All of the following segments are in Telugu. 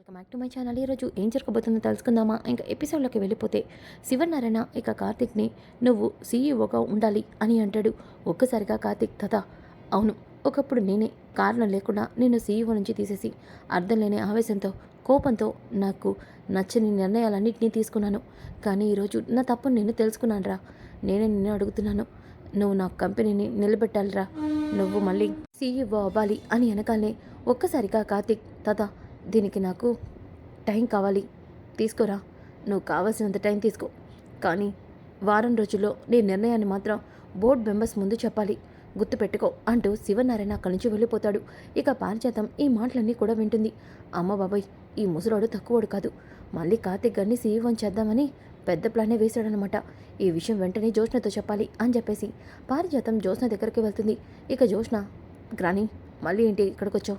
Welcome back to my channel. ఈరోజు ఏం జరగబోతుందో తెలుసుకుందామా? ఇంకా ఎపిసోడ్లోకి వెళ్ళిపోతే శివనారాయణ ఇక కార్తిక్ని నువ్వు సీఈఓగా ఉండాలి అని అంటాడు ఒక్కసారిగా కార్తిక్. తదా అవును ఒకప్పుడు నేనే కారణం లేకుండా నేను సీఈఓ నుంచి తీసేసి అర్థం లేని ఆవేశంతో కోపంతో నాకు నచ్చని నిర్ణయాలన్నింటినీ తీసుకున్నాను. కానీ ఈరోజు నా తప్పును నేను తెలుసుకున్నానురా. నేనే నిన్ను అడుగుతున్నాను. నువ్వు నా కంపెనీని నిలబెట్టాలిరా. నువ్వు మళ్ళీ సీఈఓ అవ్వాలి అని వెనకాలనే ఒక్కసారిగా కార్తిక్ తదా దీనికి నాకు టైం కావాలి. తీసుకోరా. నువ్వు కావాల్సినంత టైం తీసుకో. కానీ వారం రోజుల్లో నీ నిర్ణయాన్ని మాత్రం బోర్డు మెంబర్స్ ముందు చెప్పాలి. గుర్తుపెట్టుకో అంటూ శివనారాయణ అక్కడి నుంచి వెళ్ళిపోతాడు. ఇక పారిజాతం ఈ మాటలన్నీ కూడా వింటుంది. అమ్మ బాబాయ్ ఈ ముసలోడు తక్కువడు కాదు. మళ్ళీ కార్తిక్ గారిని సీఈఓని చేద్దామని పెద్ద ప్లానే వేశాడనమాట ఈ విషయం వెంటనే జోష్నతో చెప్పాలి అని చెప్పేసి పారిజాతం జోష్న దగ్గరికి వెళ్తుంది. ఇక జోష్న గ్రాని మళ్ళీ ఏంటి ఇక్కడికి వచ్చావు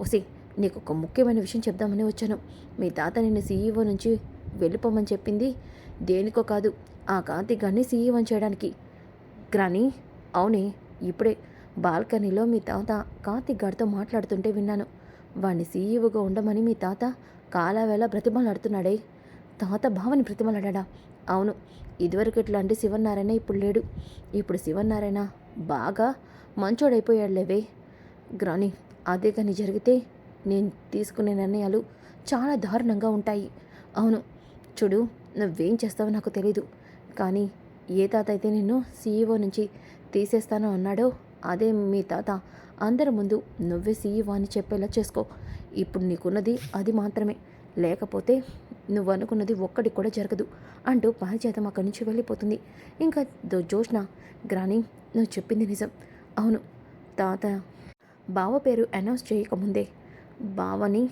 ఒసి నీకు ఒక ముఖ్యమైన విషయం చెప్దామని వచ్చాను. మీ తాత నిన్ను సీఈఓ నుంచి వెళ్ళిపోమని చెప్పింది? దేనికో కాదు ఆ కాంతి గారిని సీఈఓని చేయడానికి. గ్రాని అవునే ఇప్పుడే బాల్కనీలో మీ తాత కార్తిక్ గారితో మాట్లాడుతుంటే విన్నాను. వాణ్ణి సీఈఓగా ఉండమని మీ తాత కాలావేళ బ్రతిమలాడుతున్నాడే. తాత భావని బ్రతిమలాడా అవును ఇదివరకు ఇట్లాంటి శివనారాయణ ఇప్పుడు లేడు. ఇప్పుడు శివనారాయణ బాగా మంచోడైపోయాడులేవే. గ్రాని అదే కానీ జరిగితే నేను తీసుకునే నిర్ణయాలు చాలా దారుణంగా ఉంటాయి. అవును చూడు నువ్వేం చేస్తావో నాకు తెలీదు. కానీ ఏ తాత అయితే నిన్ను సీఈఓ నుంచి తీసేస్తానో అన్నాడో అదే మీ తాత. అందరి ముందు నువ్వే సీఈఓ అని చెప్పేలా చేసుకో. ఇప్పుడు నీకున్నది అది మాత్రమే. లేకపోతే నువ్వు అనుకున్నది ఒక్కటి కూడా జరగదు అంటూ పారిజాతం అక్కడి నుంచి వెళ్ళిపోతుంది. ఇంకా జోష్న గ్రాని నువ్వు చెప్పింది నిజం. అవును తాత. బావ పేరు అనౌన్స్ చేయకముందే బావని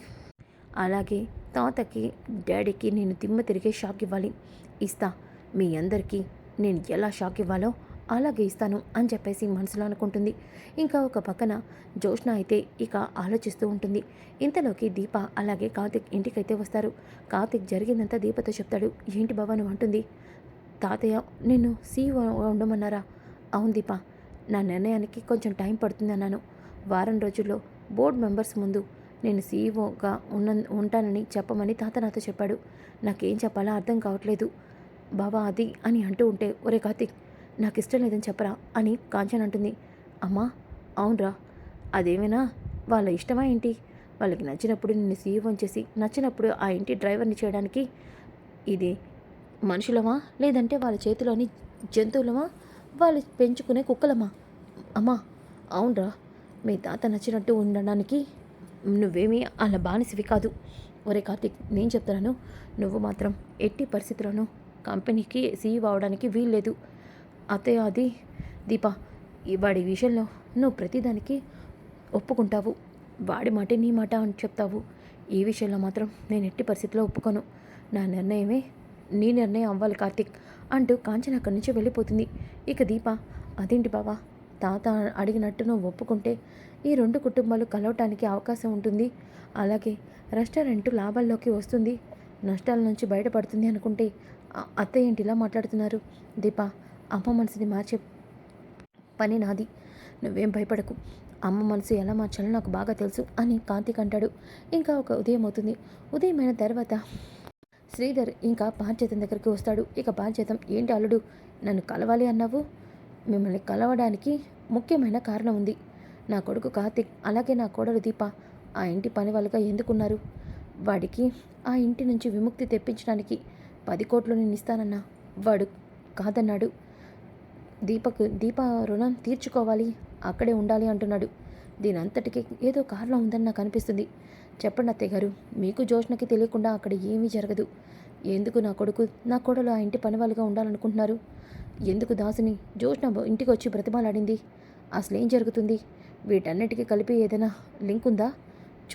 అలాగే తాతకి డాడీకి నేను తిమ్మ తిరిగే షాక్ ఇవ్వాలి. ఇస్తా. మీ అందరికీ నేను ఎలా షాక్ ఇవ్వాలో అలాగే ఇస్తాను అని చెప్పేసి మనసులో అనుకుంటుంది. ఇంకా ఒక పక్కన జోష్న అయితే ఇక ఆలోచిస్తూ ఉంటుంది. ఇంతలోకి దీప అలాగే కార్తిక్ ఇంటికైతే వస్తారు. కార్తిక్ జరిగిందంతా దీపతో చెప్తాడు. ఏంటి బాబాను అంటుంది. తాతయ్య నిన్ను సీఈఓ ఉండమన్నారా? అవును దీప. నా నిర్ణయానికి కొంచెం టైం పడుతుంది అన్నాను వారం రోజుల్లో బోర్డు మెంబర్స్ ముందు నేను సీఈఓగా ఉన్న ఉంటానని చెప్పమని తాత నాతో చెప్పాడు. నాకేం చెప్పాలో అర్థం కావట్లేదు. బాబా అది అని అంటూ ఉంటే ఒరే కార్తిక్ నాకు ఇష్టం లేదని చెప్పరా అని కాంచన్ అంటుంది. అమ్మా అవునరా. అదేమైనా? వాళ్ళ ఇష్టమా ఏంటి? వాళ్ళకి నచ్చినప్పుడు నిన్ను సీఈఓ చేసి నచ్చినప్పుడు ఆ ఇంటి డ్రైవర్ని చేయడానికి ఇది మనుషులమా? లేదంటే వాళ్ళ చేతిలోని జంతువులమా? వాళ్ళు పెంచుకునే కుక్కలమా? అమ్మా అవునరా. మీ తాత నచ్చినట్టు ఉండడానికి నువ్వేమీ అలా బానిసవి కాదు. ఒరే కార్తిక్ నేను చెప్తున్నాను నువ్వు మాత్రం ఎట్టి పరిస్థితుల్లోనూ కంపెనీకి సీఈ అవడానికి వీల్లేదు. అత్తయ్య అది దీప ఈ వాడి విషయంలో నువ్వు ప్రతిదానికి ఒప్పుకుంటావు. వాడి మాట నీ మాట అని చెప్తావు. ఈ విషయంలో మాత్రం నేను ఎట్టి పరిస్థితిలో ఒప్పుకోను. నా నిర్ణయమే నీ నిర్ణయం అవ్వాలి కార్తిక్ అంటూ కాంచన అక్కడి నుంచి వెళ్ళిపోతుంది. ఇక దీప అదేంటి బావా? తాత అడిగినట్టు నువ్వు ఒప్పుకుంటే ఈ రెండు కుటుంబాలు కలవటానికి అవకాశం ఉంటుంది. అలాగే రెస్టారెంట్ లాభాల్లోకి వస్తుంది. నష్టాల నుంచి బయటపడుతుంది అనుకుంటే అత్తయ్య ఏంటి ఇలా మాట్లాడుతున్నారు. దీప అమ్మ మనసుని మార్చే పని నాది. నువ్వేం భయపడకు. అమ్మ మనసు ఎలా మార్చాలో నాకు బాగా తెలుసు అని కార్తీక్ అంటాడు. ఇంకా ఒక ఉదయం అవుతుంది. ఉదయం అయిన తర్వాత శ్రీధర్ ఇంకా బాధ్యతం దగ్గరికి వస్తాడు. ఇక బాధ్యతం ఏంటి అల్లుడు నన్ను కలవాలి అన్నావు? మిమ్మల్ని కలవడానికి ముఖ్యమైన కారణం ఉంది. నా కొడుకు కార్తిక్ అలాగే నా కోడలు దీప. ఆ ఇంటి పని వాళ్ళుగా ఎందుకున్నారు? వాడికి ఆ ఇంటి నుంచి విముక్తి తెప్పించడానికి పది కోట్లు నేను ఇస్తానన్నా వాడు కాదన్నాడు. దీపకు దీప రుణం తీర్చుకోవాలి. అక్కడే ఉండాలి అంటున్నాడు. దీని అంతటికి ఏదో కారణం ఉందని నాకు అనిపిస్తుంది. చెప్పండి అత్తయ్య గారు మీకు జోష్నకి తెలియకుండా అక్కడ ఏమీ జరగదు. ఎందుకు నా కొడుకు నా కోడలు ఆ ఇంటి పనివాళ్ళుగా ఉండాలనుకుంటున్నారు? ఎందుకు దాసిని? జోష్న ఇంటికి వచ్చి బ్రతిమాలాడింది. అసలేం జరుగుతుంది? వీటన్నిటికీ కలిపి ఏదైనా లింక్ ఉందా?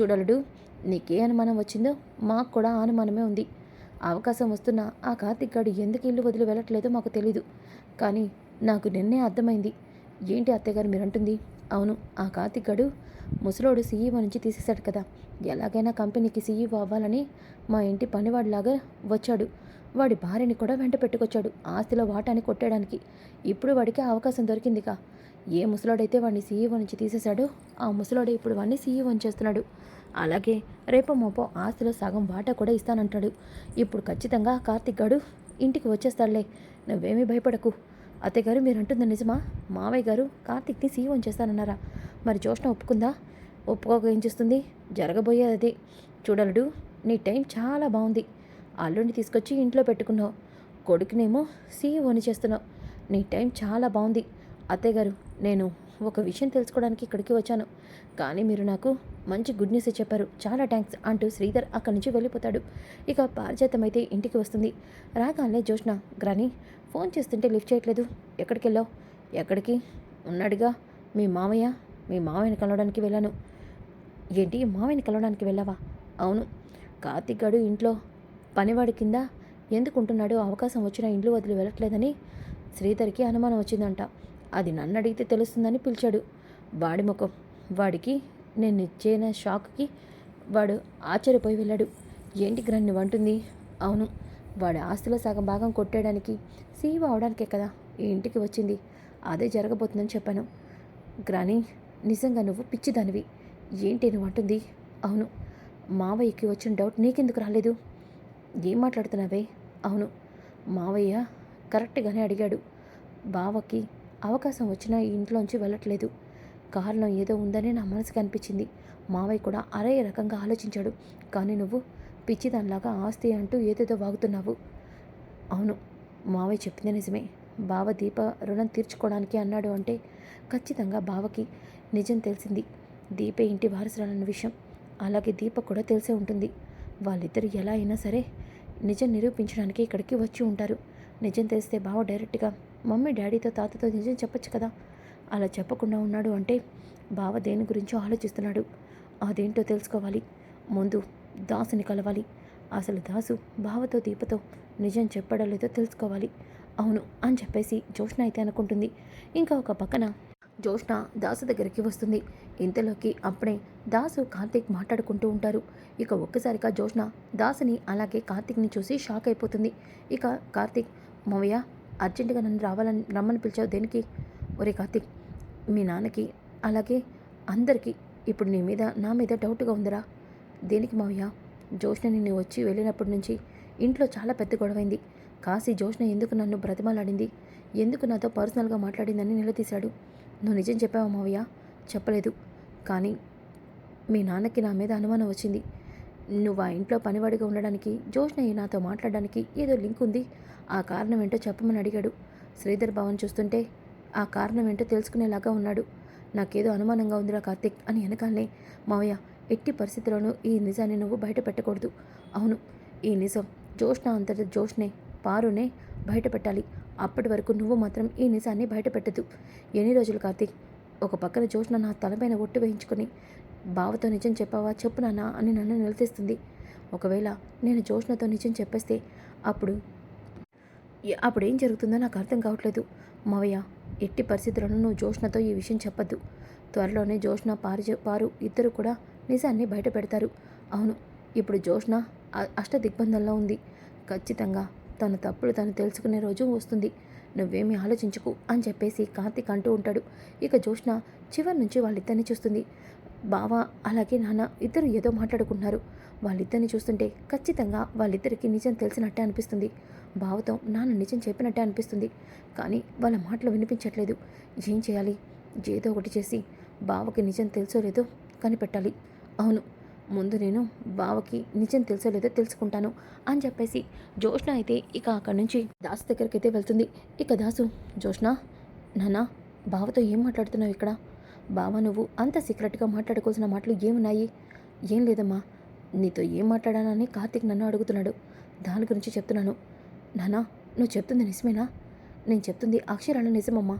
చూడలుడు నీకే అనుమానం వచ్చిందో? మాకు కూడా అనుమానమే ఉంది. అవకాశం వస్తున్న ఆ కార్తిక్ గాడు ఎందుకు ఇల్లు వదిలి వెళ్ళట్లేదో మాకు తెలీదు. కానీ నాకు నిన్నే అర్థమైంది. ఏంటి అత్తయ్యగారు మీరంటుంది? అవును ఆ కార్తిక్ గాడు ముసలోడు సీఈఓ నుంచి తీసేశాడు కదా. ఎలాగైనా కంపెనీకి సీఈఓ అవ్వాలని మా ఇంటి పనివాడిలాగా వచ్చాడు. వాడి భార్యని కూడా వెంట పెట్టుకొచ్చాడు ఆస్తిలో వాటాని కొట్టేయడానికి. ఇప్పుడు వాడికి ఆ అవకాశం దొరికిందిగా ఏ ముసలోడైతే వాడిని సీఈఓ నుంచి తీసేశాడో ఆ ముసలోడే ఇప్పుడు వాడిని సీఈఓ చేస్తున్నాడు. అలాగే రేపో మోపో ఆస్తిలో సగం వాటా కూడా ఇస్తానంటాడు. ఇప్పుడు ఖచ్చితంగా కార్తిక్ గాడు ఇంటికి వచ్చేస్తాడులే. నువ్వేమీ భయపడకు. అత్తయ్య గారు మీరు అంటుంది నిజమా? మావయ్య గారు కార్తిక్ని సీఈఓ చేస్తానన్నారా? మరి జోష్న ఒప్పుకుందా? ఒప్పుకోక ఏం చేస్తుంది? జరగబోయేది అది. చూడలుడు నీ టైం చాలా బాగుంది. అల్లుడిని తీసుకొచ్చి ఇంట్లో పెట్టుకున్నావు. కొడుకునేమో సీఈఓని చేస్తున్నావు. నీ టైం చాలా బాగుంది అత్తయ్య గారు నేను ఒక విషయం తెలుసుకోవడానికి ఇక్కడికి వచ్చాను. కానీ మీరు నాకు మంచి గుడ్ న్యూస్ చెప్పారు. చాలా థ్యాంక్స్ అంటూ శ్రీధర్ అక్కడి నుంచి వెళ్ళిపోతాడు. ఇక పారిజాతమైతే అయితే ఇంటికి వస్తుంది. రాగానే జోష్న గ్రాని ఫోన్ చేస్తుంటే లిఫ్ట్ చేయట్లేదు. ఎక్కడికి వెళ్ళావు ఎక్కడికి? ఉన్నాడుగా. మీ మామయ్య మీ మామయ్యని కలవడానికి వెళ్ళాను. ఏంటి? మామయ్యని కలవడానికి వెళ్ళావా? అవును. కార్తిక్ గడు ఇంట్లో పనివాడి కింద ఎందుకు ఉంటున్నాడో అవకాశం వచ్చినా ఇండ్లు వదిలి వెళ్ళట్లేదని శ్రీధర్కి అనుమానం వచ్చిందంట. అది నన్ను అడిగితే తెలుస్తుందని పిలిచాడు. వాడి ముఖం వాడికి నేను ఇచ్చిన షాక్కి వాడు ఆశ్చర్యపోయి వెళ్ళాడు. ఏంటి గ్రహణి వంటుంది అవును వాడి ఆస్తిలో సగం భాగం కొట్టేయడానికి సీఈఓ అవడానికే కదా ఈ ఇంటికి వచ్చింది. అదే జరగబోతుందని చెప్పాను. గ్రాని నిజంగా నువ్వు పిచ్చిదానివి. ఏంటి నువ్వు అంటుంది. అవును మావయ్యకి వచ్చిన డౌట్ నీకెందుకు రాలేదు? ఏం మాట్లాడుతున్నావే? అవును. మావయ్య కరెక్ట్గానే అడిగాడు. బావకి అవకాశం వచ్చినా ఈ ఇంట్లోంచి వెళ్ళట్లేదు. కారణం ఏదో ఉందని నా మనసుకు అనిపించింది. మావయ్య కూడా అరే రకంగా ఆలోచించాడు. కానీ నువ్వు పిచ్చిదానిలాగా ఆస్తి అంటూ ఏదేదో వాగుతున్నావు. అవును మావయ్య చెప్పింది నిజమే. బావ దీప రుణం తీర్చుకోవడానికి అన్నాడు అంటే ఖచ్చితంగా బావకి నిజం తెలిసింది. దీపే ఇంటి వారసురాలన్న విషయం. అలాగే దీప కూడా తెలిసే ఉంటుంది. వాళ్ళిద్దరు ఎలా అయినా సరే నిజం నిరూపించడానికి ఇక్కడికి వచ్చి ఉంటారు. నిజం తెలిస్తే బావ డైరెక్ట్గా మమ్మీ డాడీతో తాతతో నిజం చెప్పొచ్చు కదా అలా చెప్పకుండా ఉన్నాడు అంటే బావ దేని గురించో ఆలోచిస్తున్నాడు. అదేంటో తెలుసుకోవాలి. ముందు దాసుని కలవాలి. అసలు దాసు బావతో దీపతో నిజం చెప్పడం లేదో తెలుసుకోవాలి. అవును అని చెప్పేసి జోష్న అయితే అనుకుంటుంది. ఇంకా ఒక పక్కన జోష్న దాసు దగ్గరికి వస్తుంది. ఇంతలోకి అప్పుడే దాసు కార్తీక్ మాట్లాడుకుంటూ ఉంటారు. ఇక ఒక్కసారిగా జోష్న దాసుని అలాగే కార్తీక్ని చూసి షాక్ అయిపోతుంది. ఇక కార్తీక్ మవయ్య అర్జెంటుగా నన్ను రావాలని రమ్మని పిలిచావు దేనికి? ఒరే కార్తీక్ మీ నాన్నకి అలాగే అందరికీ ఇప్పుడు నీ మీద నా మీద డౌట్గా ఉందిరా. దేనికి మావయ్య? జోష్న నిన్ను వచ్చి వెళ్ళినప్పటి నుంచి ఇంట్లో చాలా పెద్ద గొడవైంది. కాశీ జోష్న ఎందుకు నన్ను బ్రతిమాలాడింది? ఎందుకు నాతో పర్సనల్గా మాట్లాడిందని నిలదీశాడు? నువ్వు నిజం చెప్పావా మావయ్య. చెప్పలేదు. కానీ మీ నాన్నకి నా మీద అనుమానం వచ్చింది. నువ్వు ఆ ఇంట్లో పనివాడిగా ఉండడానికి జోష్నయ్య నాతో మాట్లాడడానికి ఏదో లింక్ ఉంది. ఆ కారణం ఏంటో చెప్పమని అడిగాడు. శ్రీధర్ భవన్ చూస్తుంటే ఆ కారణం ఏంటో తెలుసుకునేలాగా ఉన్నాడు. నాకేదో అనుమానంగా ఉందిరా కార్తిక్ అని వెనకాలనే మావయ్య ఎట్టి పరిస్థితుల్లోనూ ఈ నిజాన్ని నువ్వు బయట పెట్టకూడదు. అవును ఈ నిజం జోష్న అంతటి జోష్నే పారునే బయట పెట్టాలి. అప్పటి వరకు నువ్వు మాత్రం ఈ నిజాన్ని బయటపెట్టదు. ఎన్ని రోజులు కార్తీక్? ఒక పక్కన జోష్న నా తలపైన ఒట్టు వేయించుకొని బావతో నిజం చెప్పావా చెప్పు నాన్న అని నన్ను నిలదీస్తుంది. ఒకవేళ నేను జోష్నతో నిజం చెప్పేస్తే అప్పుడు అప్పుడు ఏం జరుగుతుందో నాకు అర్థం కావట్లేదు. మావయ్య ఎట్టి పరిస్థితులను నువ్వు జోష్నతో ఈ విషయం చెప్పద్దు. త్వరలోనే జోష్న పారు పారు ఇద్దరు కూడా నిజాన్ని బయట పెడతారు అవును ఇప్పుడు జోష్న అష్టదిగ్బంధంలో అష్ట దిగ్బంధంలో ఉంది. ఖచ్చితంగా తన తప్పులు తను తెలుసుకునే రోజు వస్తుంది. నువ్వేమీ ఆలోచించుకు అని చెప్పేసి కార్తీక్ అంటూ ఉంటాడు. ఇక జోష్న చివరి నుంచి వాళ్ళిద్దరిని చూస్తుంది. బావ అలాగే నాన్న ఇద్దరు ఏదో మాట్లాడుకుంటున్నారు. వాళ్ళిద్దరిని చూస్తుంటే ఖచ్చితంగా వాళ్ళిద్దరికీ నిజం తెలిసినట్టే అనిపిస్తుంది. బావతో నాన్న నిజం చెప్పినట్టే అనిపిస్తుంది. కానీ వాళ్ళ మాటలు వినిపించట్లేదు. ఏం చేయాలి? ఏదో ఒకటి చేసి బావకి నిజం తెలుసో లేదో కనిపెట్టాలి. అవును ముందు నేను బావకి నిజం తెలుసో లేదో తెలుసుకుంటాను అని చెప్పేసి జోష్ణ అయితే ఇక అక్కడి నుంచి దాసు దగ్గరికి అయితే వెళ్తుంది. ఇక దాసు జోష్ణ నాన్న బావతో ఏం మాట్లాడుతున్నావు ఇక్కడ? బావ నువ్వు అంత సీక్రెట్గా మాట్లాడుకోవాల్సిన మాటలు ఏమున్నాయి? ఏం లేదమ్మా నీతో ఏం మాట్లాడానని కార్తీక్ నన్ను అడుగుతున్నాడు. దాని గురించి చెప్తున్నాను. నానా నువ్వు చెప్తుంది నిజమేనా? నేను చెప్తుంది అక్షరాల నిజమమ్మా.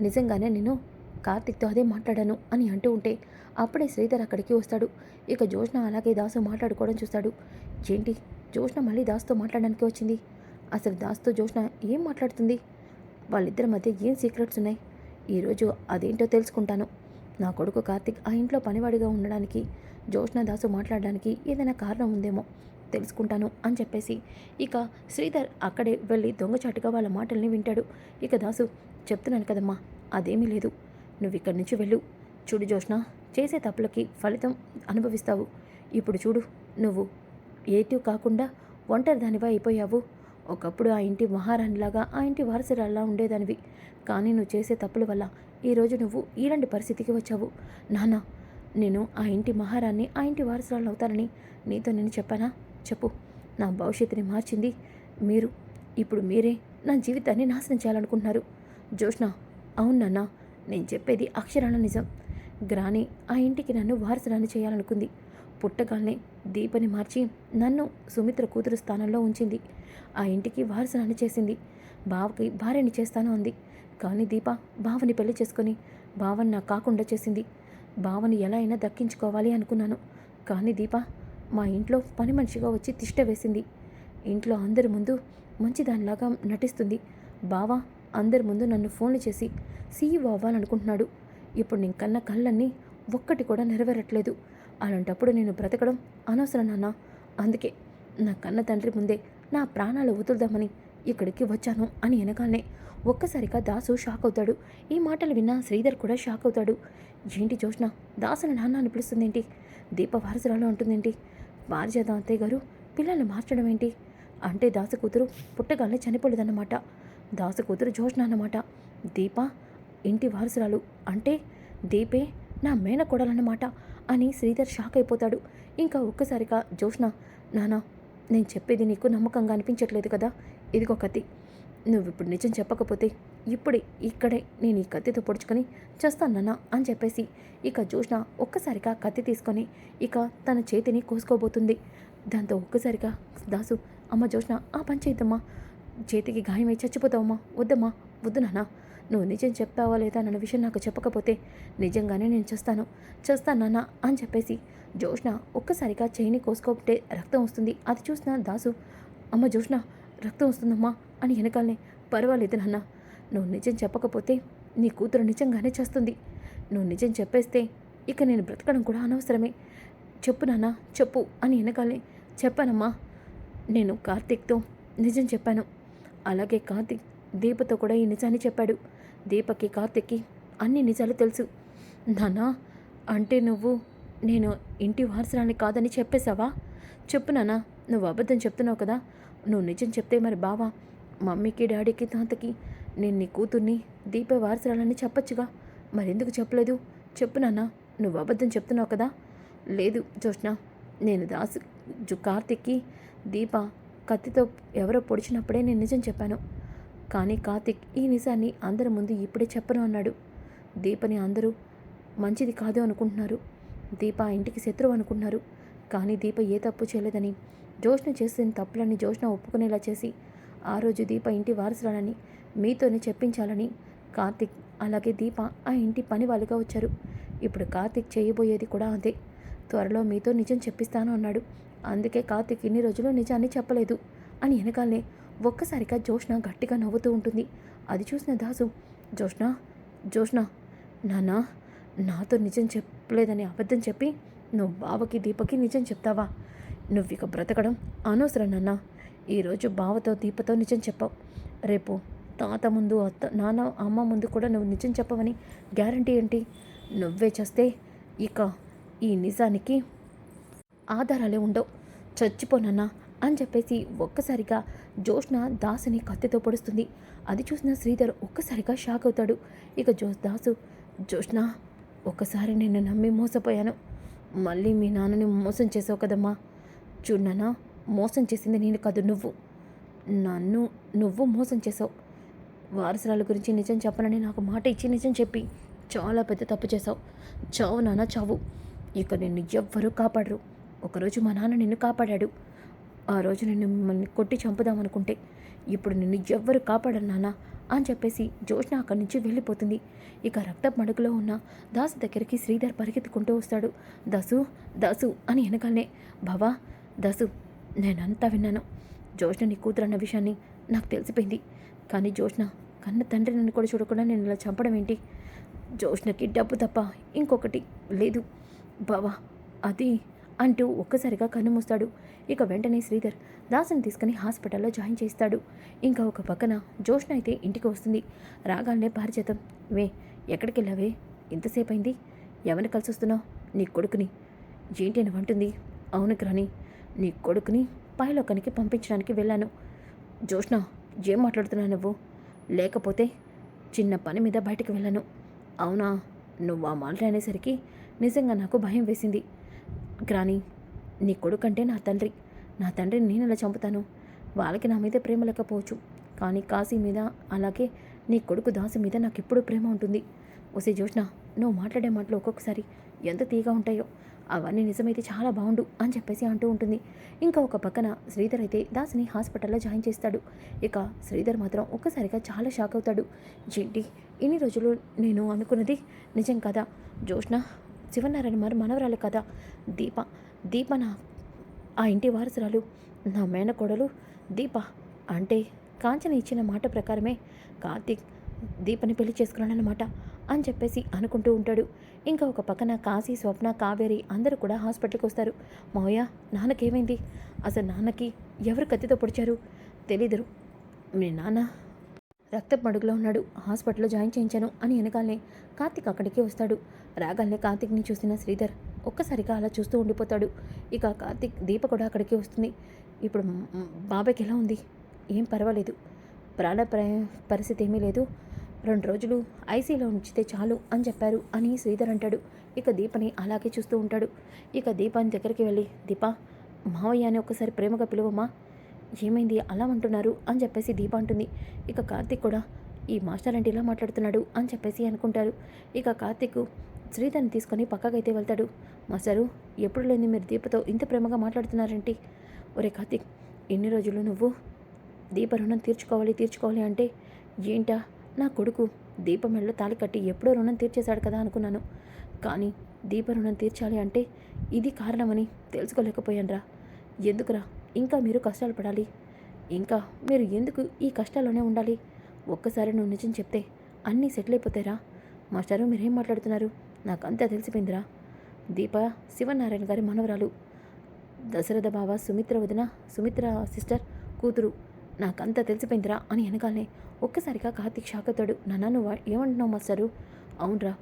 నిజంగానే నేను కార్తీక్తో అదే మాట్లాడాను అని అంటూ ఉంటే అప్పుడే శ్రీధర్ అక్కడికి వస్తాడు. ఇక జోష్ణ అలాగే దాసు మాట్లాడుకోవడం చూస్తాడు. ఏంటి? జోష్ణ మళ్ళీ దాస్తో మాట్లాడడానికి వచ్చింది? అసలు దాస్తో జోష్ణ ఏం మాట్లాడుతుంది? వాళ్ళిద్దరి మధ్య ఏం సీక్రెట్స్ ఉన్నాయి? ఈరోజు అదేంటో తెలుసుకుంటాను. నా కొడుకు కార్తిక్ ఆ ఇంట్లో పనివాడిగా ఉండడానికి జోష్ణ దాసు మాట్లాడడానికి ఏదైనా కారణం ఉందేమో తెలుసుకుంటాను అని చెప్పేసి ఇక శ్రీధర్ అక్కడే వెళ్ళి దొంగచాటుగా వాళ్ళ మాటల్ని వింటాడు. ఇక దాసు చెప్తున్నాను కదమ్మా అదేమీ లేదు. నువ్వు ఇక్కడి నుంచి వెళ్ళు. చూడు జోష్ణ చేసే తప్పులకి ఫలితం అనుభవిస్తావు. ఇప్పుడు చూడు నువ్వు ఏతూ కాకుండా ఒంటరి దానివా అయిపోయావు. ఒకప్పుడు ఆ ఇంటి మహారాణిలాగా ఆ ఇంటి వారసురాల్లా ఉండేదానివి. కానీ నువ్వు చేసే తప్పుల వల్ల ఈరోజు నువ్వు ఇలాంటి పరిస్థితికి వచ్చావు. నాన్న నేను ఆ ఇంటి మహారాణి ఆ ఇంటి వారసురాలు అవుతానని నీతో నేను చెప్పానా? చెప్పు. నా భవిష్యత్తుని మార్చింది మీరు. ఇప్పుడు మీరే నా జీవితాన్ని నాశనం చేయాలనుకుంటున్నారు. జోష్ణ అవును నాన్న. నేను చెప్పేది అక్షరాల నిజం. గ్రాని ఆ ఇంటికి నన్ను వారసురాన్ని చేయాలనుకుంది. పుట్టగానే దీపని మార్చి నన్ను సుమిత్ర కూతురు స్థానంలో ఉంచింది. ఆ ఇంటికి వారసురాన్ని చేసింది. బావకి భార్యని చేస్తాను అంది. కానీ దీప బావని పెళ్ళి చేసుకొని బావని నా కాకుండా చేసింది. బావని ఎలా అయినా దక్కించుకోవాలి అనుకున్నాను. కానీ దీప మా ఇంట్లో పని మనిషిగా వచ్చి తిష్ట వేసింది. ఇంట్లో అందరి ముందు మంచిదానిలాగా నటిస్తుంది. బావ అందరి ముందు నన్ను ఫోన్లు చేసి సీఈఓ అవ్వాలనుకుంటున్నాడు. ఇప్పుడు నేను కన్న కళ్ళన్నీ ఒక్కటి కూడా నెరవేరట్లేదు. అలాంటప్పుడు నేను బ్రతకడం అనవసరం నాన్న. అందుకే నా కన్న తండ్రి ముందే నా ప్రాణాలు వదులుదామని ఇక్కడికి వచ్చాను అని వెనకాలనే ఒక్కసారిగా దాసు షాక్ అవుతాడు. ఈ మాటలు విన్న శ్రీధర్ కూడా షాక్ అవుతాడు. ఏంటి జోష్న దాసుని నాన్న అని పిలుస్తుందేంటి? దీప వారసురాలు అంటుందేంటి? పారిజాత అత్తయ్య గారు పిల్లల్ని మార్చడం ఏంటి? అంటే దాసు కూతురు పుట్టగానే చనిపోలేదన్నమాట. దాసు కూతురు జోష్న అన్నమాట. దీప ఇంటి వారసురాలు. అంటే దీపే నా మేనకోడలన్నమాట అని శ్రీధర్ షాక్ అయిపోతాడు. ఇంకా ఒక్కసారిగా జోష్న నానా నేను చెప్పేది నీకు నమ్మకంగా అనిపించట్లేదు కదా? ఇదిగో కత్తి నువ్వు ఇప్పుడు నిజం చెప్పకపోతే ఇప్పుడే ఇక్కడే నేను ఈ కత్తితో పొడుచుకొని చేస్తాను అని చెప్పేసి ఇక జోష్న ఒక్కసారిగా కత్తి తీసుకొని ఇక తన చేతిని కోసుకోబోతుంది. దాంతో ఒక్కసారిగా దాసు అమ్మ జోష్న ఆ పని చేద్దమ్మా. చేతికి గాయమై చచ్చిపోతావమ్మా. వద్దమ్మా. వద్దు నాన్న. నువ్వు నిజం చెప్తావా లేదా అన్న విషయం నాకు చెప్పకపోతే నిజంగానే నేను చేస్తాను. చేస్తాను నాన్న అని చెప్పేసి జోష్ణ ఒక్కసారిగా చేయిని కోసుకోబట్టే రక్తం వస్తుంది. అది చూసిన దాసు అమ్మ జోష్ణ రక్తం వస్తుందమ్మా అని వెనకాలనే పర్వాలేదు నాన్న. నువ్వు నిజం చెప్పకపోతే నీ కూతురు నిజంగానే చేస్తుంది. నువ్వు నిజం చెప్పేస్తే ఇక నేను బ్రతకడం కూడా అనవసరమే. చెప్పు నాన్న చెప్పు అని వెనకాలనే చెప్పానమ్మా. నేను కార్తీక్తో నిజం చెప్పాను. అలాగే కార్తిక్ దీపతో కూడా ఈ నిజాన్ని చెప్పాడు. దీపకి కార్తిక్కి అన్ని నిజాలు తెలుసు. నాన్నా అంటే నువ్వు నేను ఇంటి వారసురాన్ని కాదని చెప్పేశావా? చెప్పు నానా నువ్వు అబద్ధం చెప్తున్నావు కదా. నువ్వు నిజం చెప్తే మరి బావా. మమ్మీకి డాడీకి తాతకి నేను నీ కూతుర్ని దీప వారసురాలని చెప్పొచ్చుగా. మరెందుకు చెప్పలేదు? చెప్పు నాన్న నువ్వు అబద్ధం చెప్తున్నావు కదా. లేదు జోష్ణ నేను దాసు కార్తిక్కి దీప కత్తితో ఎవరో పొడిచినప్పుడే నేను నిజం చెప్పాను. కానీ కార్తిక్ ఈ నిజాన్ని అందరి ముందు ఇప్పుడే చెప్పను అన్నాడు. దీపని అందరూ మంచిది కాదు అనుకుంటున్నారు. దీప ఇంటికి శత్రువు అనుకుంటున్నారు. కానీ దీప ఏ తప్పు చేయలేదని జోష్న చేసిన తప్పులని జోష్న ఒప్పుకునేలా చేసి ఆ రోజు దీప ఇంటి వారసురాలని మీతోనే చెప్పించాలని కార్తిక్ అలాగే దీప ఆ ఇంటి పని వాళ్ళుగా వచ్చారు. ఇప్పుడు కార్తిక్ చేయబోయేది కూడా అదే. త్వరలో మీతో నిజం చెప్పిస్తాను అన్నాడు. అందుకే కార్తిక్ ఇన్ని రోజులు నిజాన్ని చెప్పలేదు. అని వెనకాలే ఒక్కసారిగా జోష్న గట్టిగా నవ్వుతూ ఉంటుంది. అది చూసిన దాసు జోష్న జోష్న నానా నాతో నిజం చెప్పలేదని అబద్ధం చెప్పి నువ్వు బావకి దీపకి నిజం చెప్తావా? నువ్వు ఇక బ్రతకడం అనవసరం నాన్న. ఈరోజు బావతో దీపతో నిజం చెప్పావు. రేపు తాత ముందు అత్త నాన్న అమ్మ ముందు కూడా నువ్వు నిజం చెప్పవని గ్యారంటీ ఏంటి? నువ్వే చేస్తే ఇక ఈ నిజానికి ఆధారాలే ఉండవు. చచ్చిపోనన్నా అని చెప్పేసి ఒక్కసారిగా జోష్న దాసుని కత్తితో పొడుస్తుంది. అది చూసిన శ్రీధర్ ఒక్కసారిగా షాక్ అవుతాడు. ఇక జోష్ దాసు జోష్న ఒక్కసారి నిన్ను నమ్మి మోసపోయాను. మళ్ళీ మీ నాన్నని మోసం చేసావు కదమ్మా. చూడన్నా మోసం చేసింది నేను కాదు నువ్వు. నన్ను నువ్వు మోసం చేసావు. వారసురాల గురించి నిజం చెప్పనని నాకు మాట ఇచ్చి నిజం చెప్పి చాలా పెద్ద తప్పు చేసావు. చావు నాన్న చావు. ఇక నిన్ను ఎవ్వరూ కాపాడరు. ఒకరోజు మా నాన్న నిన్ను కాపాడాడు. ఆ రోజు నిన్ను మిమ్మల్ని కొట్టి చంపుదామనుకుంటే ఇప్పుడు నిన్ను ఎవ్వరు కాపాడరు నాన్న అని చెప్పేసి జోష్న అక్కడి నుంచి వెళ్ళిపోతుంది. ఇక రక్త మడుగులో ఉన్న దాసు దగ్గరికి శ్రీధర్ పరిగెత్తుకుంటూ వస్తాడు. దాసు దాసు అని వెనకాలనే భవా దాసు నేనంతా విన్నాను. జోష్న నీ కూతురు అన్న విషయాన్ని నాకు తెలిసిపోయింది. కానీ జోష్న కన్న తండ్రి నన్ను కూడా చూడకుండా నేను ఇలా చంపడం ఏంటి? జోష్నకి డబ్బు తప్ప ఇంకొకటి లేదు. బావా అది అంటూ ఒక్కసారిగా కన్ను మూస్తాడు. ఇక వెంటనే శ్రీధర్ దాసుని తీసుకుని హాస్పిటల్లో జాయిన్ చేస్తాడు. ఇంకా ఒక పక్కన జోష్ణ అయితే ఇంటికి వస్తుంది. రాగానే పారిచేతం వే ఎక్కడికి వెళ్ళావే? ఎంతసేపు అయింది ఎవరిని కలిసి వస్తున్నావు నీ కొడుకుని. ఏంటి అని అంటుంది. అవును గ్రాని నీ కొడుకుని పైలోకానికి పంపించడానికి వెళ్ళాను. జోష్ణ ఏం మాట్లాడుతున్నావు నువ్వు? లేకపోతే చిన్న పని మీద బయటికి వెళ్ళాను. అవునా? నువ్వు ఆ మాట అనేసరికి నిజంగా నాకు భయం వేసింది. గ్రాని నీ కొడుకంటే నా తండ్రి. నా తండ్రిని నేను ఎలా చంపుతాను? వాళ్ళకి నా మీద ప్రేమ లేకపోవచ్చు. కానీ కాశీ మీద అలాగే నీ కొడుకు దాసు మీద నాకు ఎప్పుడూ ప్రేమ ఉంటుంది. ఒసే జోష్ణ నువ్వు మాట్లాడే మాటలు ఒక్కొక్కసారి ఎంత తీగా ఉంటాయో అవన్నీ నిజమైతే చాలా బాగుండు అని చెప్పేసి అంటూ ఉంటుంది. ఇంకా ఒక పక్కన శ్రీధర్ అయితే దాసుని హాస్పిటల్లో జాయిన్ చేస్తాడు. ఇక శ్రీధర్ మాత్రం ఒక్కసారిగా చాలా షాక్ అవుతాడు. ఏంటి? ఇన్ని రోజులు నేను అనుకున్నది నిజం కదా? జోష్ణ శివనారాయణ మరి మనవరాలు కదా. దీప దీప నా ఆ ఇంటి వారసురాలు నా మేనకోడలు. దీప అంటే కాంచన ఇచ్చిన మాట ప్రకారమే కార్తీక్ దీపని పెళ్ళి చేసుకున్నాడనమాట అని చెప్పేసి అనుకుంటూ ఉంటాడు. ఇంకా ఒక పక్కన కాశీ స్వప్న కావేరి అందరూ కూడా హాస్పిటల్కి వస్తారు. మావయ్య నాన్నకేమైంది? అసలు నాన్నకి ఎవరు కత్తితో పొడిచారు? తెలీదురు మీ నాన్న రక్తపు మడుగులో ఉన్నాడు. హాస్పిటల్లో జాయిన్ చేయించాను అని వెనకాలనే కార్తిక్ అక్కడికి వస్తాడు. రాగానే కార్తిక్ని చూసిన శ్రీధర్ ఒక్కసారిగా అలా చూస్తూ ఉండిపోతాడు. ఇక కార్తిక్ దీప కూడా అక్కడికి వస్తుంది. ఇప్పుడు బాబాయ్కి ఎలా ఉంది? ఏం పర్వాలేదు. ప్రాణ ప్ర- పరిస్థితి ఏమీ లేదు. రెండు రోజులు ఐసీలో ఉంచితే చాలు అని చెప్పారు అని శ్రీధర్ అంటాడు. ఇక దీపని అలాగే చూస్తూ ఉంటాడు. ఇక దీపాని దగ్గరికి వెళ్ళి దీప మావయ్య అని ఒకసారి ప్రేమగా పిలువమ్మా. ఏమైంది? అలా అంటున్నారు అని చెప్పేసి దీప అంటుంది. ఇక కార్తిక్ కూడా ఈ మాస్టర్ అంటే ఇలా మాట్లాడుతున్నాడు అని చెప్పేసి అనుకుంటారు. ఇక కార్తిక్ శ్రీధర్ని తీసుకొని పక్కకైతే వెళ్తాడు. మాస్టరు ఎప్పుడు లేని మీరు దీపతో ఇంత ప్రేమగా మాట్లాడుతున్నారేంటి? ఒరే కార్తిక్ ఎన్ని రోజులు నువ్వు దీప రుణం తీర్చుకోవాలి తీర్చుకోవాలి అంటే ఏంటా? నా కొడుకు దీప మెడలో తాళి కట్టి ఎప్పుడో రుణం తీర్చేశాడు కదా అనుకున్నాను. కానీ దీప రుణం తీర్చాలి అంటే ఇది కారణమని తెలుసుకోలేకపోయానురా. ఎందుకురా? ఇంకా మీరు కష్టాలు పడాలి. ఇంకా మీరు ఎందుకు ఈ కష్టాల్లోనే ఉండాలి? ఒక్కసారి నువ్వు నిజం చెప్తే అన్నీ సెటిల్ అయిపోతారా మాస్టారు మీరేం మాట్లాడుతున్నారు? నాకంతా తెలిసిపోయిందిరా. దీప శివనారాయణ గారి మనవరాలు. దశరథ బావ సుమిత్ర వదిన సుమిత్ర సిస్టర్ కూతురు. నాకంతా తెలిసిపోయిందిరా అని వెనకాలనే ఒక్కసారిగా కార్తీక్ షాకతాడు అవుతాడు. నాన్న నువ్వు ఏమంటున్నావు మాస్టరు? అవునరా.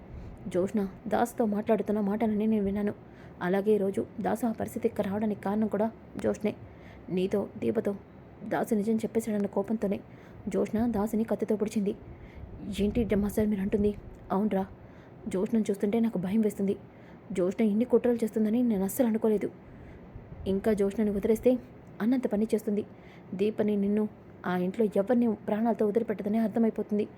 జోష్న దాస్తో మాట్లాడుతున్న మాటలని నేను విన్నాను. అలాగే ఈరోజు దాసు ఆ పరిస్థితికి రావడానికి కారణం కూడా జోష్నే. నీతో దీపతో దాసు నిజం చెప్పేశాడన్న కోపంతోనే జోష్న దాసుని కత్తితో పొడిచింది. ఏంటి మాస్టర్ మీరు అంటుంది? అవునరా. జోష్నను చూస్తుంటే నాకు భయం వేస్తుంది. జోష్న ఇన్ని కుట్రలు చేస్తుందని నేను అస్సలు అనుకోలేదు. ఇంకా జోష్నని వదిలేస్తే అన్నంత పని చేస్తుంది. దీపని నిన్ను ఆ ఇంట్లో ఎవరిని ప్రాణాలతో వదిలిపెట్టదని అర్థమైపోతుంది.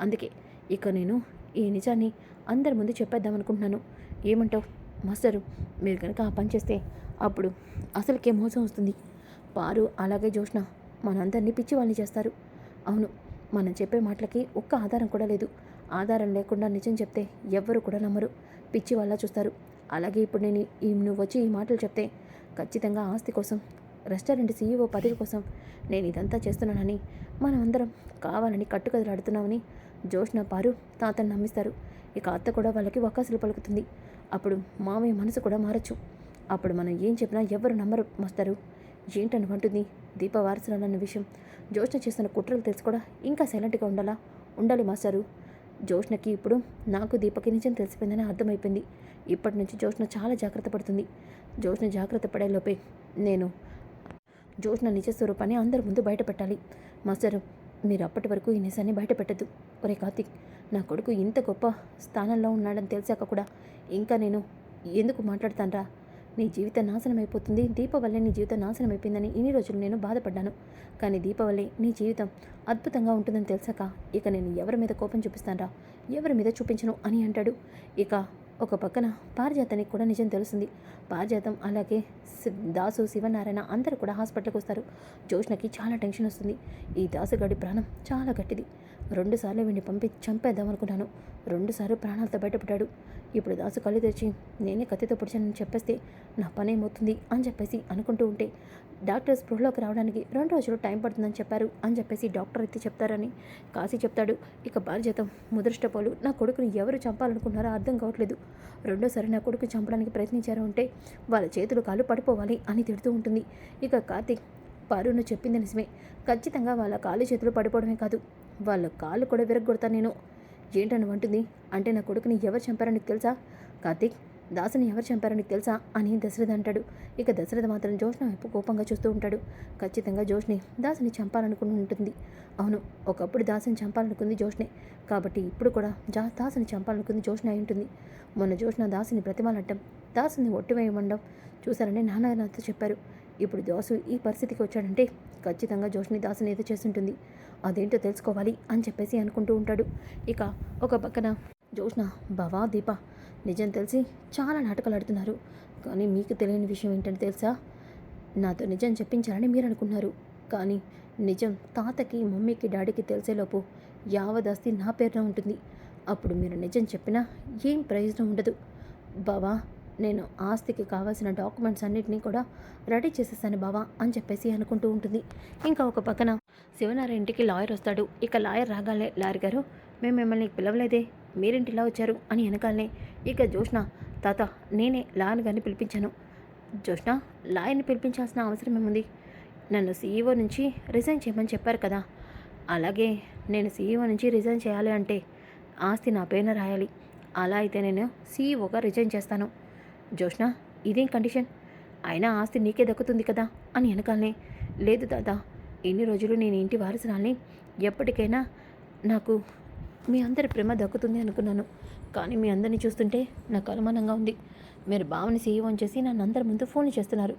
అందుకే ఇక నేను ఈ నిజాన్ని అందరి ముందు చెప్పేద్దాం అనుకుంటున్నాను ఏమంటావు? మాస్టరు మీరు కనుక ఆ పని చేస్తే అప్పుడు అసలుకే మోసం వస్తుంది. పారు అలాగే జోష్న మనందరినీ పిచ్చి వాళ్ళని చేస్తారు. అవును మనం చెప్పే మాటలకి ఒక్క ఆధారం కూడా లేదు. ఆధారం లేకుండా నిజం చెప్తే ఎవ్వరు కూడా నమ్మరు. పిచ్చి వల్ల చూస్తారు. అలాగే ఇప్పుడు నేను ఈ నువ్వు వచ్చి ఈ మాటలు చెప్తే ఖచ్చితంగా ఆస్తి కోసం రెస్టారెంట్ సీఈఓ పదవి కోసం నేను ఇదంతా చేస్తున్నానని మనమందరం కావాలని కట్టుకదలాడుతున్నామని జోష్న పారు తాతను నమ్మిస్తారు. ఇక అత్త కూడా వాళ్ళకి వకాసులు పలుకుతుంది. అప్పుడు మామయ్య మనసు కూడా మారచ్చు. అప్పుడు మనం ఏం చెప్పినా ఎవరు నమ్మరు మస్తారు ఏంటని అంటుంది దీప వారసులన్న విషయం. జోష్న చేస్తున్న కుట్రలు తెలిసి కూడా. ఇంకా సైలెంట్గా ఉండాలా? ఉండాలి మాస్టారు. జోష్నకి ఇప్పుడు నాకు దీపకి నిజం తెలిసిపోయిందని అర్థమైపోయింది. ఇప్పటి నుంచి జోష్న చాలా జాగ్రత్త పడుతుంది. జోష్న జాగ్రత్త పడేలోపే నేను జోష్న నిజ స్వరూపాన్ని అందరి ముందు బయట పెట్టాలి. మాస్టర్ మీరు అప్పటి వరకు ఈ నిజాన్ని బయటపెట్టద్దు ఒరే కార్తిక్ నా కొడుకు ఇంత గొప్ప స్థానంలో ఉన్నాడని తెలిసాక కూడా ఇంకా నేను ఎందుకు మాట్లాడతానరా? నీ జీవితం నాశనం అయిపోతుంది దీప వల్లే నీ జీవితం నాశనం అయిపోయిందని ఇన్ని రోజులు నేను బాధపడ్డాను. కానీ దీప వల్లే నీ జీవితం అద్భుతంగా ఉంటుందని తెలిసాక ఇక నేను ఎవరి మీద కోపం చూపిస్తానరా? ఎవరి మీద చూపించను అని అంటాడు. ఇక ఒక పక్కన పారిజాతానికి కూడా నిజం తెలుస్తుంది. పారిజాతం అలాగే దాసు శివనారాయణ అందరూ కూడా హాస్పిటల్కి వస్తారు. జోష్నకి చాలా టెన్షన్ వస్తుంది. ఈ దాసుగాడి ప్రాణం చాలా గట్టిది. రెండుసార్లు వీడిని పంపి చంపేద్దాం అనుకున్నాను రెండుసార్లు ప్రాణాలతో బయటపడ్డాడు. ఇప్పుడు దాసు కళ్ళు తెరిచి నేనే కత్తితో పొడిచానని చెప్పేస్తే నా పని ఏమవుతుంది? అని చెప్పేసి అనుకుంటూ ఉంటే డాక్టర్ స్పృహలోకి రావడానికి రెండు రోజులు టైం పడుతుందని చెప్పారు అని చెప్పేసి డాక్టర్ అయితే చెప్తారని కాశీ చెప్తాడు. ఇక బాధ్యతం ముదృష్టపోలు నా కొడుకుని ఎవరు చంపాలనుకున్నారో అర్థం కావట్లేదు. రెండోసారి నా కొడుకు చంపడానికి ప్రయత్నించారు అంటే వాళ్ళ చేతులు కాలు పడిపోవాలి అని తిడుతూ ఉంటుంది. ఇక కార్తీక్ పారును చెప్పింది నిజమే. ఖచ్చితంగా వాళ్ళ కాళ్ళు చేతులు పడిపోవడమే కాదు. వాళ్ళ కాళ్ళు కూడా విరగొడతా నేను. ఏంటని అంటుంది? అంటే నా కొడుకుని ఎవరు చంపారో నీకు తెలుసా? కార్తీక్ దాసుని ఎవరు చంపారో నీకు తెలుసా? అని దశరథ అంటాడు. ఇక దశరథ మాత్రం జోష్న వైపు కోపంగా చూస్తూ ఉంటాడు. ఖచ్చితంగా జోష్ని దాసుని చంపాలనుకుని ఉంటుంది. అవును ఒకప్పుడు దాసుని చంపాలనుకుంది జోష్నే. కాబట్టి ఇప్పుడు కూడా జా దాసుని చంపాలనుకుంది జోష్న అయి ఉంటుంది. మొన్న జోష్న దాసుని ప్రతిమాలడ్డం దాసుని ఒట్టివేయమండం చూశారని నాన్న నాతో చెప్పారు. ఇప్పుడు దాసు ఈ పరిస్థితికి వచ్చాడంటే ఖచ్చితంగా జోష్ని దాసుని ఏదో చేస్తుంటుంది. అదేంటో తెలుసుకోవాలి అని చెప్పేసి అనుకుంటూ ఉంటాడు. ఇక ఒక పక్కన జోష్న భవా దీప నిజం తెలిసి చాలా నాటకాలు ఆడుతున్నారు. కానీ మీకు తెలియని విషయం ఏంటంటే తెలుసా? నాతో నిజం చెప్పించాలని మీరు అనుకున్నారు. కానీ నిజం తాతకి మమ్మీకి డాడీకి తెలిసేలోపు యావదాస్తి నా పేరున ఉంటుంది. అప్పుడు మీరు నిజం చెప్పినా ఏం ప్రయోజనం ఉండదు. బావా నేను ఆస్తికి కావాల్సిన డాక్యుమెంట్స్ అన్నిటినీ కూడా రెడీ చేసేసాను బావా అని చెప్పేసి అనుకుంటూ ఉంటుంది. ఇంకా ఒక పక్కన శివనారాయణ ఇంటికి లాయర్ వస్తాడు. ఇక లాయర్ రాగాలే లాయర్ గారు మేము మిమ్మల్ని పిలవలేదే మీరింటిలా వచ్చారు అని వెనకాలనే ఇక జోష్ణ తాత నేనే లాయర్ గారిని పిలిపించాను. జోష్ణ లాయర్ని పిలిపించాల్సిన అవసరం ఏముంది? నన్ను సీఈఓ నుంచి రిజైన్ చేయమని చెప్పారు కదా. అలాగే నేను సీఈఓ నుంచి రిజైన్ చేయాలి అంటే ఆస్తి నా పేరున రాయాలి. అలా అయితే నేను సీఈఓగా రిజైన్ చేస్తాను. జోష్ణ ఇదేం కండిషన్? అయినా ఆస్తి నీకే దక్కుతుంది కదా అని వెనకాలనే. లేదు దాదా ఎన్ని రోజులు నేను ఇంటి వారసురాల్ని ఎప్పటికైనా నాకు మీ అందరి ప్రేమ దక్కుతుంది అనుకున్నాను. కానీ మీ అందరిని చూస్తుంటే నాకు అనుమానంగా ఉంది. మీరు బావని సీఈఓ చేసి నన్ను అందరి ముందు ఫోన్లు చేస్తున్నారు.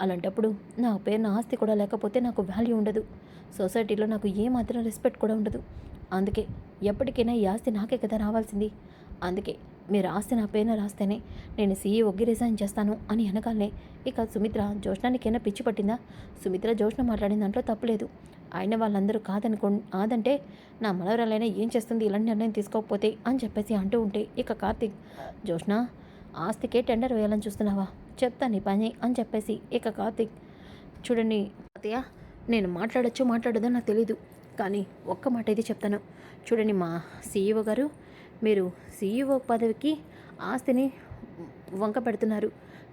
అలాంటప్పుడు నా పేరున ఆస్తి కూడా లేకపోతే నాకు వాల్యూ ఉండదు. సొసైటీలో నాకు ఏమాత్రం రెస్పెక్ట్ కూడా ఉండదు. అందుకే ఎప్పటికైనా ఈ ఆస్తి నాకే కదా రావాల్సింది. అందుకే మీరు ఆస్తి నా పేరున రాస్తేనే నేను సీఈఓకి రిజైన్ చేస్తాను అని అనగానే ఇక సుమిత్ర జోష్నానికైనా పిచ్చి పట్టిందా? సుమిత్ర జోష్న మాట్లాడిన దాంట్లో తప్పులేదు. ఆయన వాళ్ళందరూ కాదనుకో కాదంటే నా మనవరాలైనా ఏం చేస్తుంది? ఇలాంటి నిర్ణయం తీసుకోకపోతే అని చెప్పేసి అంటూ ఉంటే ఇక కార్తీక్ జోష్న ఆస్తికే టెండర్ వేయాలని చూస్తున్నావా? చెప్తా నీ పని అని చెప్పేసి ఇక కార్తీక్ చూడండి అతయ్య నేను మాట్లాడొచ్చు మాట్లాడదో నాకు తెలీదు. కానీ ఒక్క మాట అయితే చెప్తాను. చూడండి మా సీఈఓ గారు మీరు సీఈఓ పదవికి ఆస్తిని వంక పెడుతున్నారు.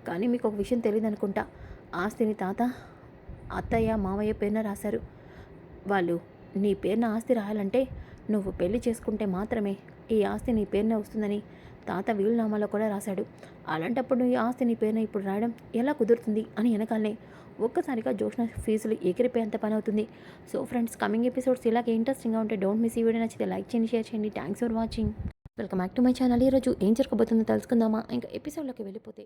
కానీ మీకు ఒక విషయం తెలియదు అనుకుంటా ఆస్తిని తాత అత్తయ్య మావయ్య పేరున రాశారు. వాళ్ళు నీ పేరున ఆస్తి రాయాలంటే నువ్వు పెళ్ళి చేసుకుంటే మాత్రమే ఈ ఆస్తి నీ పేరున వస్తుందని తాత వీలునామాలో కూడా రాశాడు. అలాంటప్పుడు ఈ ఆస్తి నీ పేరున ఇప్పుడు రాయడం ఎలా కుదురుతుంది అని వెనకాలనే ఒక్కసారిగా జోష్న ఫీజులు ఎగిరిపోయేంత పని అవుతుంది. సో ఫ్రెండ్స్ కమింగ్ ఎపిసోడ్స్ ఇలాగే ఇంట్రెస్టింగ్గా ఉంటే డోంట్ మిస్ ఈ వీడియో నచ్చితే లైక్ చేయండి షేర్ చేయండి. Thanks for watching welcome back to my channel ఈరోజు ఏం జరగబోతుందో తెలుసుకుందామా? ఇంకా ఎపిసోడ్లోకి వెళ్ళిపోతే